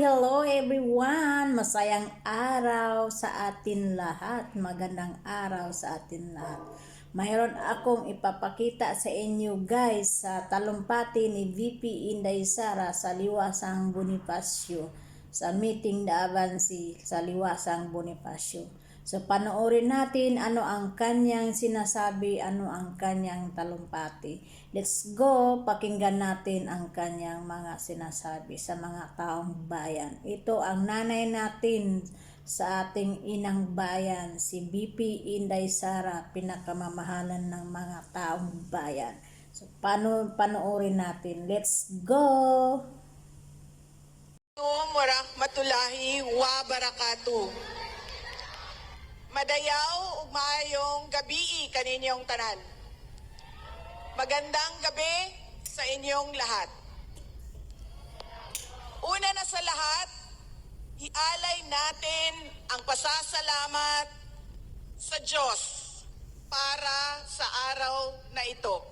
hello everyone! Masayang araw sa atin lahat. Magandang araw sa atin lahat. Mayroon akong ipapakita sa inyo guys sa talumpati ni VP Inday Sara sa Liwasang Bonifacio sa meeting daaban si sa Liwasang Bonifacio. So panoorin natin ano ang kanyang sinasabi, ano ang kanyang talumpati. Let's go, pakinggan natin ang kanyang mga sinasabi sa mga taong bayan. Ito ang nanay natin sa ating inang bayan, si BP Inday Sara, pinakamamahalan ng mga taong bayan. So pano panoorin natin. Let's go! Warahmatullahi wabarakatuh. Madayaw ug maayong gabi kaninyong tanan. Magandang gabi sa inyong lahat. Una na sa lahat, ialay natin ang pasasalamat sa Diyos para sa araw na ito.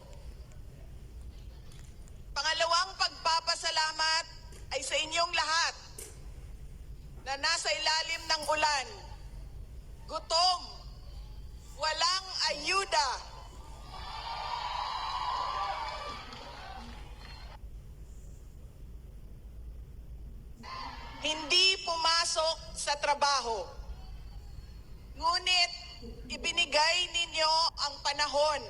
Pangalawang pagpapasalamat ay sa inyong lahat na nasa ilalim ng ulan, gutom, walang ayuda, hindi pumasok sa trabaho. Ngunit ibinigay ninyo ang panahon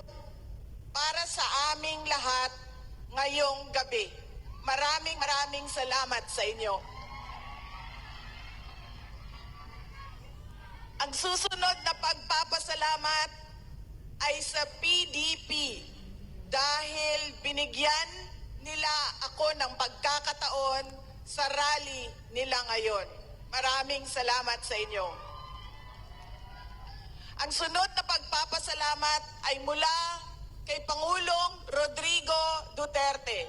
para sa aming lahat ngayong gabi. Maraming maraming salamat sa inyo. Ang susunod na pagpapasalamat ay sa PDP dahil binigyan nila ako ng pagkakataon sa rally nila ngayon. Maraming salamat sa inyo. Ang sunod na pagpapasalamat ay mula kay Pangulong Rodrigo Duterte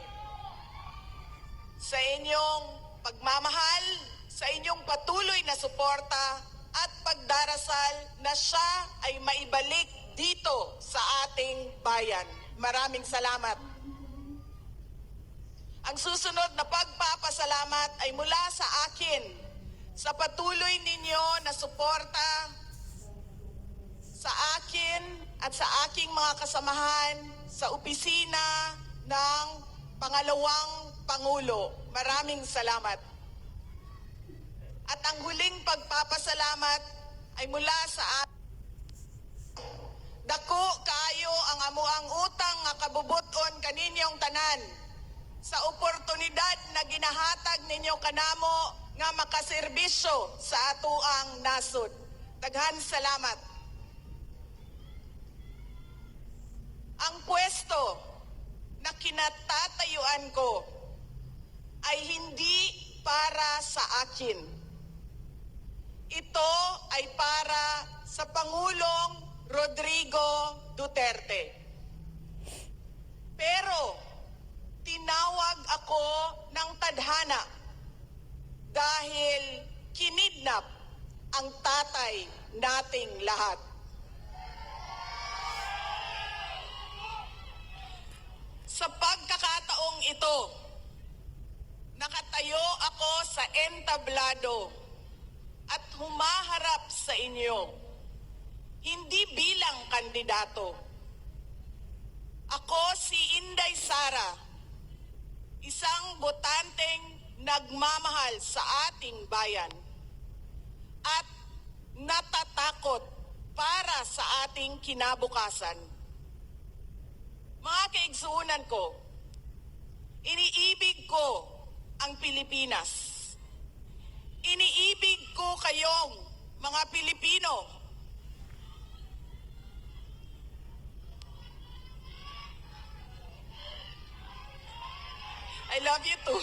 sa inyong pagmamahal, sa inyong patuloy na suporta at pagdarasal na siya ay maibalik dito sa ating bayan. Maraming salamat. Ang susunod na pagpapasalamat ay mula sa akin sa patuloy ninyo na suporta sa akin at sa aking mga kasamahan sa opisina ng pangalawang Pangulo. Maraming salamat. Ang huling pagpapasalamat ay mula sa atin. Dako kayo ang amuang utang nga kabubuton kaninyong tanan sa oportunidad na ginahatag ninyo kanamo nga makaserbisyo sa atuang nasod. Daghan salamat. Ang pwesto na kinatatayuan ko ay hindi para sa akin. Ito ay para sa Pangulong Rodrigo Duterte. Pero tinawag ako ng tadhana dahil kinidnap ang tatay nating lahat. Sa pagkakataong ito, nakatayo ako sa entablado at humaharap sa inyo, hindi bilang kandidato. Ako si Inday Sara, isang botanteng nagmamahal sa ating bayan at natatakot para sa ating kinabukasan. Mga kaigsuunan ko, iniibig ko ang Pilipinas. Iniibig ko kayong mga Pilipino. I love you too.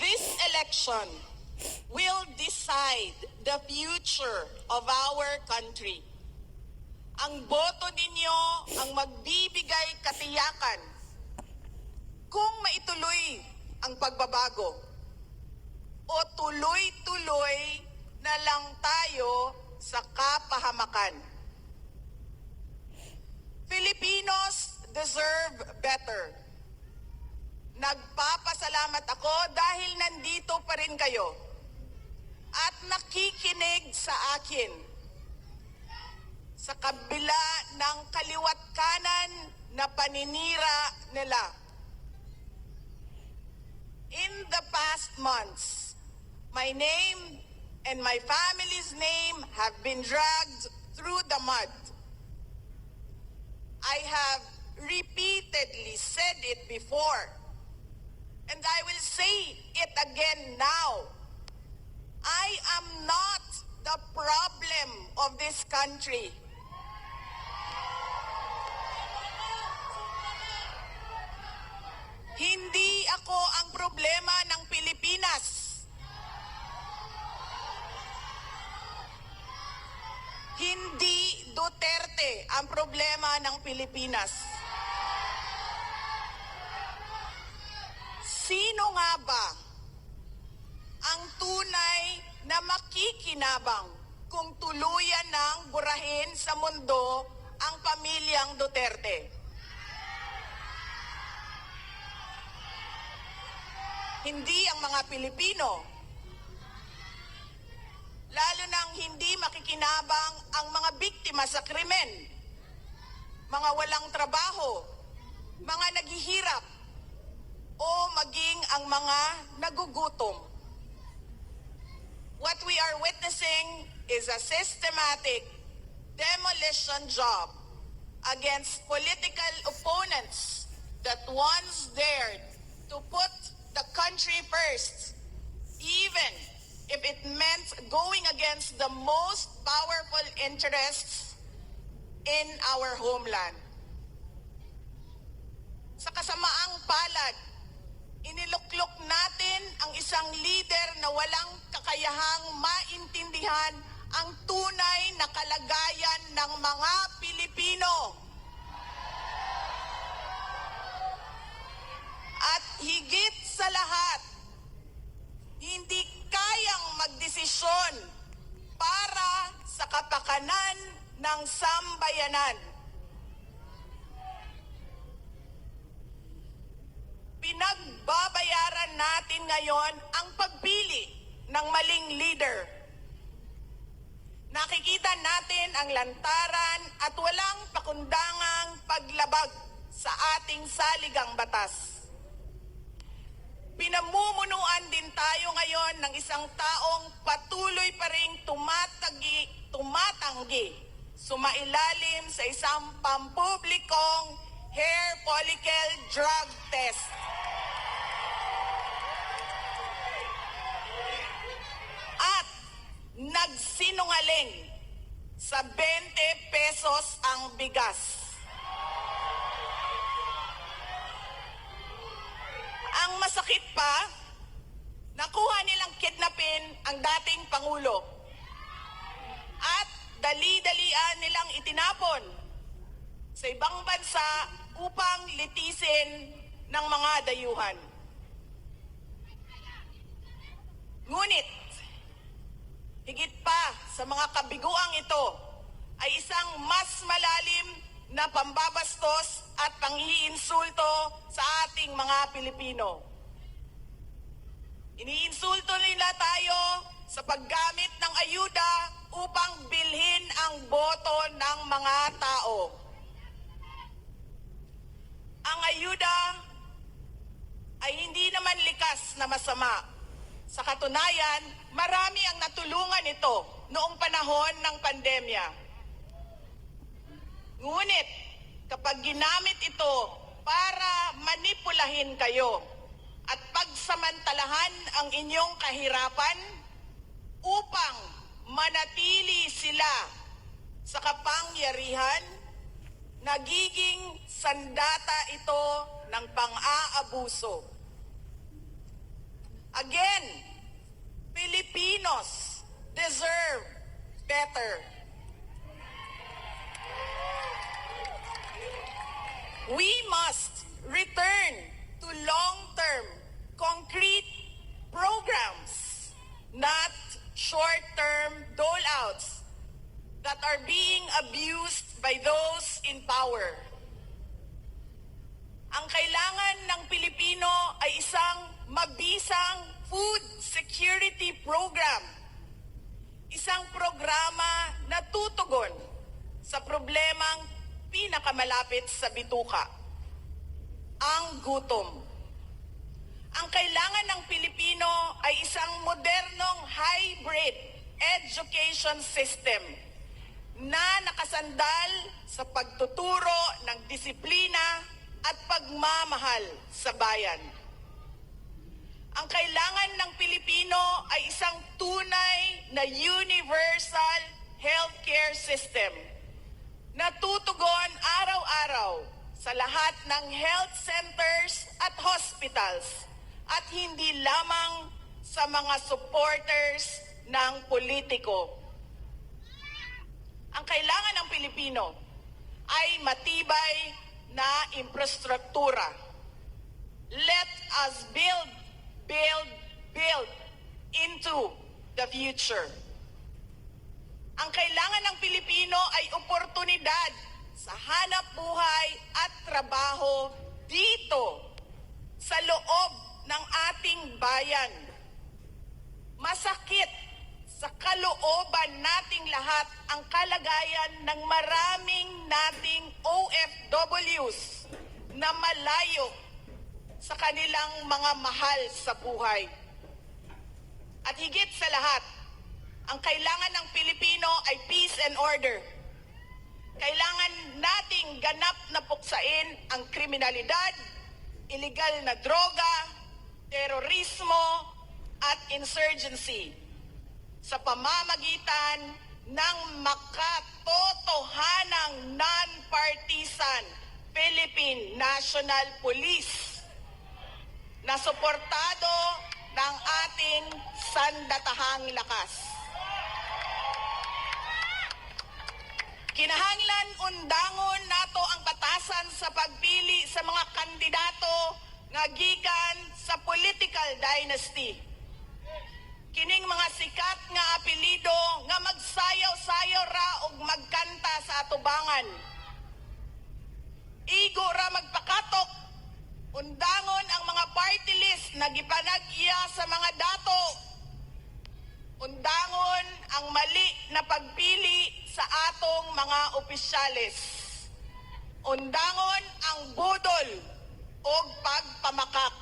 This election will decide the future of our country. Ang boto ninyo ang magbibigay katiyakan kung maituloy ang pagbabago? O tuloy-tuloy na lang tayo sa kapahamakan? Filipinos deserve better. Nagpapasalamat ako dahil nandito pa rin kayo at nakikinig sa akin. Sa kabila ng kaliwat kanan na paninira nila. In the past months, my name and my family's name have been dragged through the mud. I have repeatedly said it before, and I will say it again now. I am not the problem of this country. Hindi ako ang problema ng Pilipinas. Hindi Duterte ang problema ng Pilipinas. Sino nga ba ang tunay na makikinabang kung tuluyan ng burahin sa mundo ang pamilyang Duterte? Hindi ang mga Pilipino. Lalo nang hindi makikinabang ang mga biktima sa krimen, mga walang trabaho, mga naghihirap, o maging ang mga nagugutom. What we are witnessing is a systematic demolition job against political opponents that once dared to put the country first, even if it meant going against the most powerful interests in our homeland. Sa kasamaang palad, iniluklok natin ang isang leader na walang kakayahang maintindihan ang tunay na kalagayan ng mga Pilipino. At higit sa lahat, hindi kayang magdesisyon para sa kapakanan ng sambayanan. Pinagbabayaran natin ngayon ang pagpili ng maling leader. Nakikita natin ang lantaran at walang pakundangang paglabag sa ating saligang batas. Pinamumunuan din tayo ngayon ng isang taong patuloy pa rin tumatagi, tumatanggi, sumailalim sa isang pampublikong hair follicle drug test. At nagsinungaling sa 20 pesos ang bigas. Ang masakit pa, nakuha nilang kidnapin ang dating Pangulo. At dali-dalian nilang itinapon sa ibang bansa upang litisin ng mga dayuhan. Ngunit, higit pa sa mga kabiguang ito ay isang mas malalim na pambabastos at panghiinsulto sa ating mga Pilipino. Iniinsulto nila tayo sa paggamit ng ayuda upang bilhin ang boto ng mga tao. Ayuda ay hindi naman likas na masama. Sa katunayan, marami ang natulungan ito noong panahon ng pandemya. Ngunit, kapag ginamit ito para manipulahin kayo at pagsamantalahan ang inyong kahirapan upang manatili sila sa kapangyarihan, Nagiging sandata ito ng pang-aabuso. Again, Filipinos deserve better. We must return to long-term concrete programs, not short-term dole-outs that are being abused by those in power. Ang kailangan ng Pilipino ay isang mabisang food security program. Isang programa na tutugon sa problemang pinakamalapit sa bituka, ang gutom. Ang kailangan ng Pilipino ay isang modernong hybrid education system na nakasandal sa pagtuturo ng disiplina at pagmamahal sa bayan. Ang kailangan ng Pilipino ay isang tunay na universal healthcare system na tutugon araw-araw sa lahat ng health centers at hospitals at hindi lamang sa mga supporters ng politiko. Ang kailangan ng Pilipino ay matibay na infrastruktura. Let us build, build, build into the future. Ang kailangan ng Pilipino ay oportunidad sa hanap buhay at trabaho dito sa loob ng ating bayan. Masakit sa kalooban nating lahat ang kalagayan ng maraming nating OFWs na malayo sa kanilang mga mahal sa buhay. At higit sa lahat, ang kailangan ng Pilipino ay peace and order. Kailangan nating ganap na puksain ang kriminalidad, illegal na droga, terorismo, at insurgency sa pamamagitan ng makatotohanang non-partisan Philippine National Police na suportado ng ating sandatahang lakas. Kinahanglan undangon nato ang batasan sa pagpili sa mga kandidato nga gikan sa political dynasty. Magsayaw-sayaw ra og magkanta sa atubangan. Igo ra magpakatok. Undangon ang mga party list na gipanag-iya sa mga dato. Undangon ang mali na pagpili sa atong mga opisyales. Undangon ang budol o pagpamakak.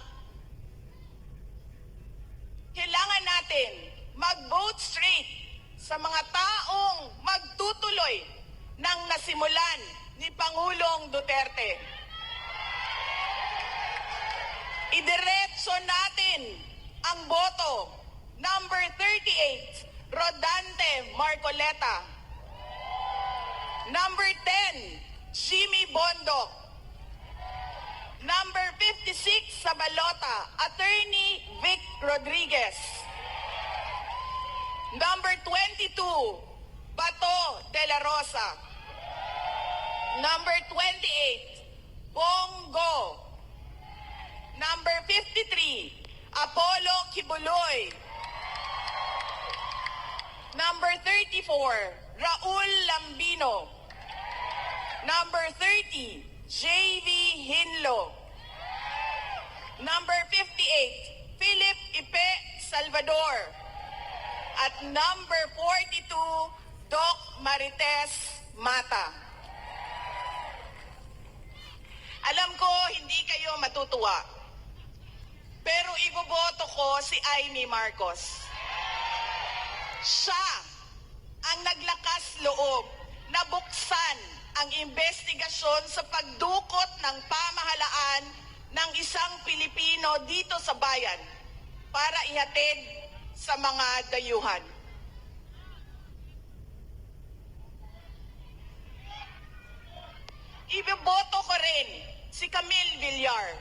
Kailangan natin mag-vote straight sa mga taong magtutuloy ng nasimulan ni Pangulong Duterte. Idiretso natin ang boto. Number 38, Rodante Marcoleta. Number 10, Jimmy Bondo. Number 56 sa balota, Attorney Vic Rodriguez. Number 22, Bato de la Rosa. Number 28, Bongo. Number 53, Apollo Kibuloy. Number 34, Raul Lambino. Number 30, J.V. Hinlo. Number 58, Philip Ipe Salvador. At number 42, Doc Marites Mata. Alam ko hindi kayo matutuwa. Pero iboboto ko si Amy Marcos. Siya ang naglakas loob na buksan ang investigasyon sa pagdukot ng pamahalaan ng isang Pilipino dito sa bayan para ihatid sa mga dayuhan. Iboboto ko rin si Camille Villar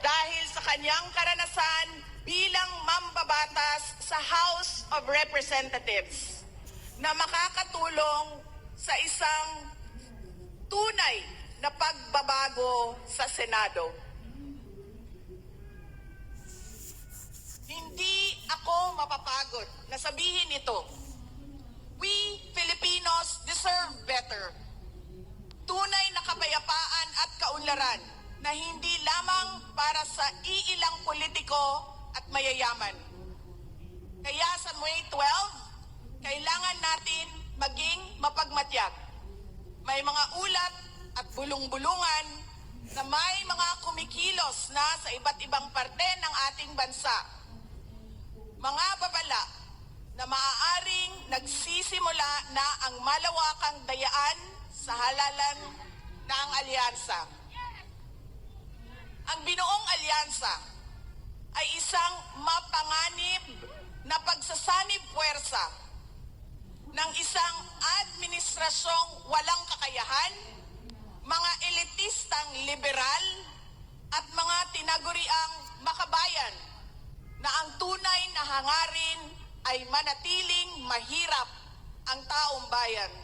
dahil sa kanyang karanasan bilang mambabatas sa House of Representatives na makakatulong sa isang tunay na pagbabago sa Senado. Hindi ako mapapagod na sabihin ito. We Filipinos deserve better. Tunay na kapayapaan at kaunlaran na hindi lamang para sa iilang politiko at mayayaman. Kaya sa May 12, kailangan natin maging mapagmatyag. May mga ulat at bulong-bulungan na may mga kumikilos na sa iba't ibang parte ng ating bansa. Mga babala na maaaring nagsisimula na ang malawakang dayaan sa halalan ng alyansa. Ang binuong alyansa ay isang mapanganib na pagsasanib puwersa ng isang administrasyong walang kakayahan, mga elitistang liberal, at mga tinaguriang makabayan na ang tunay na hangarin ay manatiling mahirap ang taong bayan.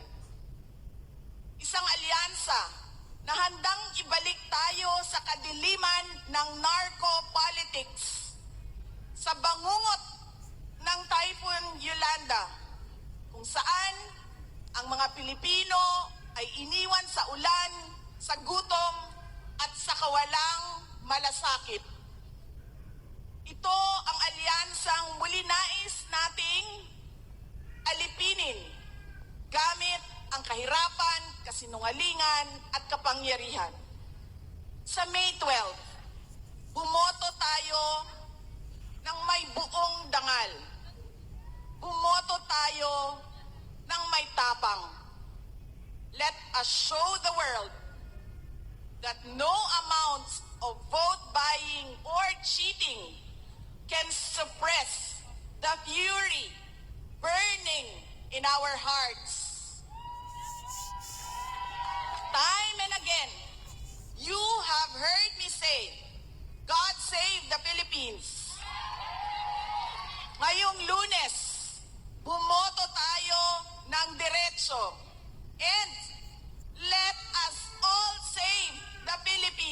Isang alyansa na handang ibalik tayo sa kadiliman ng narco-politics sa bangungot ng Typhoon Yolanda kung saan ang mga Pilipino ay iniwan sa ulan, sa gutom at sa kawalang malasakit. Ito ang alyansang muli nais nating alipinin gamit ang kahirapan, kasinungalingan at kapangyarihan. Sa May 12,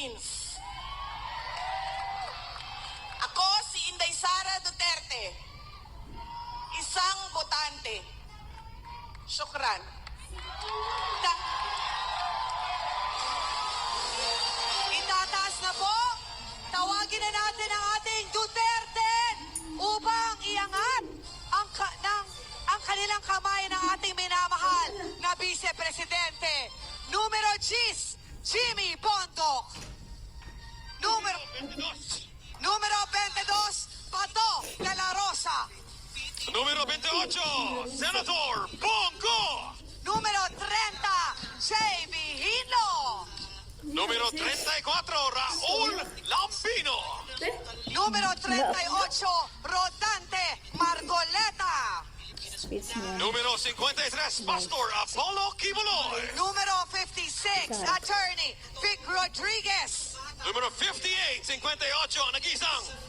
Philippines. Ako si Inday Sara Duterte, isang botante. Shukran. Ta- Itataas na po. Tawagin na natin ang ating Duterte upang iangat ang, ka- ng, ang kanilang kamay ng ating minamahal na Vice Presidente. Numero 10, Jimmy Bondoc. Numero, numero 22, Pato de la Rosa. Número 28, Senator Bongo. Numero 30, J.B. Hino. Número 34, Raúl Lambino. Número 38, Rodante Margoleta. Número 53, Pastor Apollo Kibuloy. Número 56, Attorney Vic Rodriguez. Número 58, 58, nag-isang Philip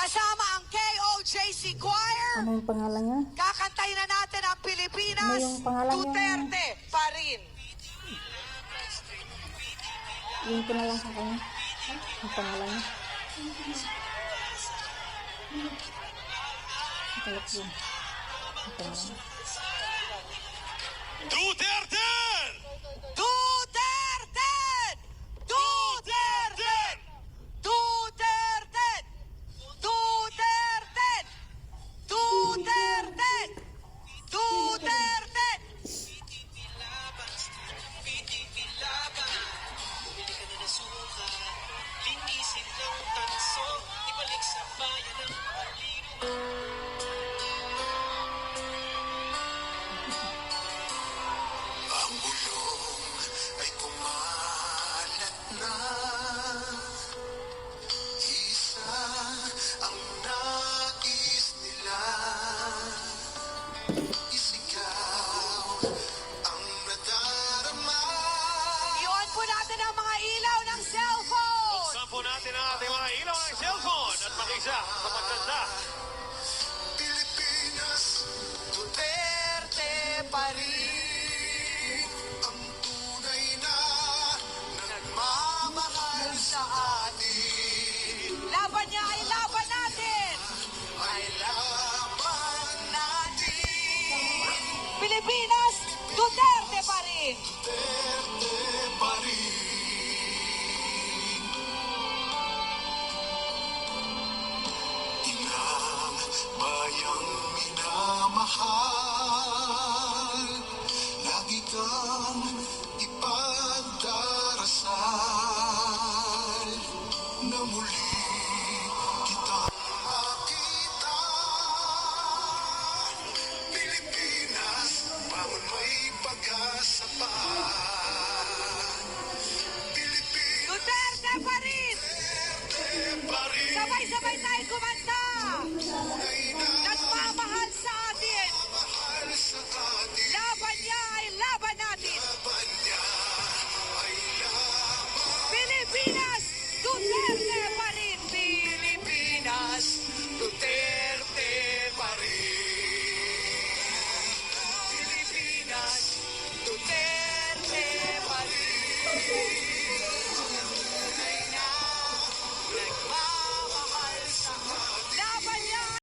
Kasama ang KOJC Choir. Ano yung pangalan niya? Kakantahin na natin ang Pilipinas Ano yung pangalan niya? Duterte pa rin. Yung ko na lang sa kanya. Yung pangalan niya. Ang yun. Pangalan niya. Duterte!